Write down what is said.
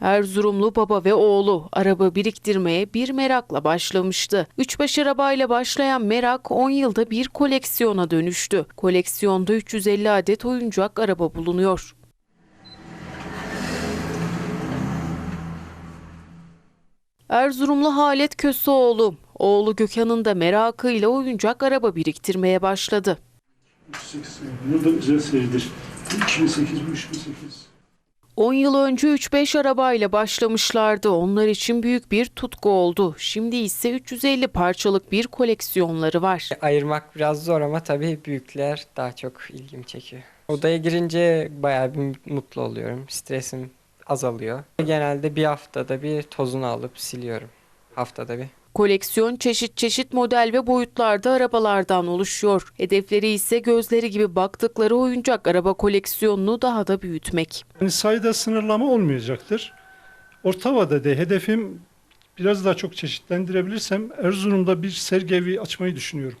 Erzurumlu baba ve oğlu araba biriktirmeye bir merakla başlamıştı. 3-5 arabayla başlayan merak 10 yılda bir koleksiyona dönüştü. Koleksiyonda 350 adet oyuncak araba bulunuyor. Erzurumlu Halet Köseoğlu, oğlu Gökhan'ın da merakıyla oyuncak araba biriktirmeye başladı. 38 Yılda güzel seridir. 2008 bu 2008. 10 yıl önce 3-5 arabayla başlamışlardı. Onlar için büyük bir tutku oldu. Şimdi ise 350 parçalık bir koleksiyonları var. Ayırmak biraz zor ama tabii büyükler daha çok ilgimi çekiyor. Odaya girince bayağı bir mutlu oluyorum. Stresim azalıyor. Genelde bir haftada bir tozunu alıp siliyorum. Haftada bir. Koleksiyon çeşit çeşit model ve boyutlarda arabalardan oluşuyor. Hedefleri ise gözleri gibi baktıkları oyuncak araba koleksiyonunu daha da büyütmek. Yani sayıda sınırlama olmayacaktır. Orta vadede hedefim biraz daha çok çeşitlendirebilirsem Erzurum'da bir sergi açmayı düşünüyorum.